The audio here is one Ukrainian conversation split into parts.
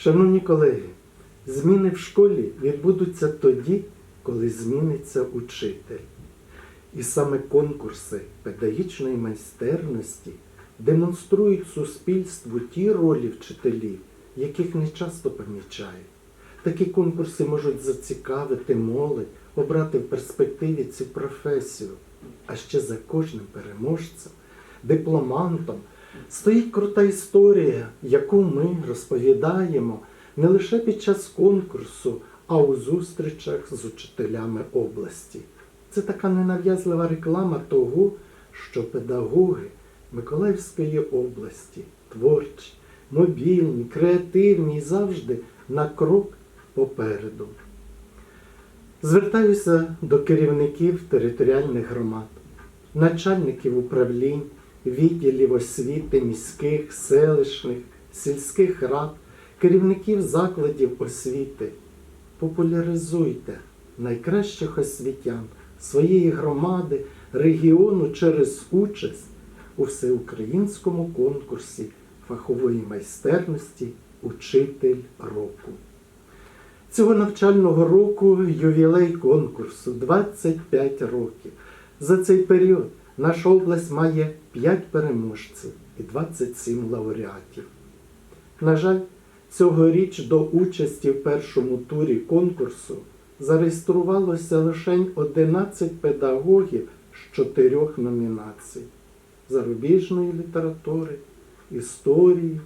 Шановні колеги, зміни в школі відбудуться тоді, коли зміниться учитель. І саме конкурси педагогічної майстерності демонструють суспільству ті ролі вчителів, яких не часто помічають. Такі конкурси можуть зацікавити молодь, обрати в перспективі цю професію. А ще за кожним переможцем, дипломантом стоїть крута історія, яку ми розповідаємо не лише під час конкурсу, а у зустрічах з учителями області. Це така ненав'язлива реклама того, що педагоги Миколаївської області творчі, мобільні, креативні і завжди на крок попереду. Звертаюся до керівників територіальних громад, начальників управлінь, відділів освіти міських, селищних, сільських рад, керівників закладів освіти. Популяризуйте найкращих освітян своєї громади, регіону через участь у всеукраїнському конкурсі фахової майстерності Учитель року. Цього навчального року ювілей конкурсу 25 років. За цей період наша область має 5 переможців і 27 лауреатів. На жаль, цьогоріч до участі в першому турі конкурсу зареєструвалося лише 11 педагогів з чотирьох номінацій: зарубіжної літератури, історії,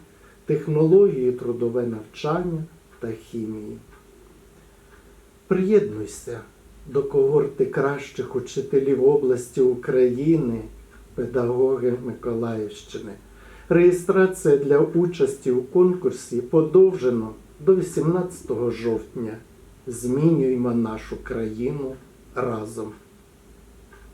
технології трудове навчання та хімії. Приєднуйся до когорти кращих учителів області України, педагоги Миколаївщини. Реєстрація для участі у конкурсі подовжено до 18 жовтня. Змінюємо нашу країну разом.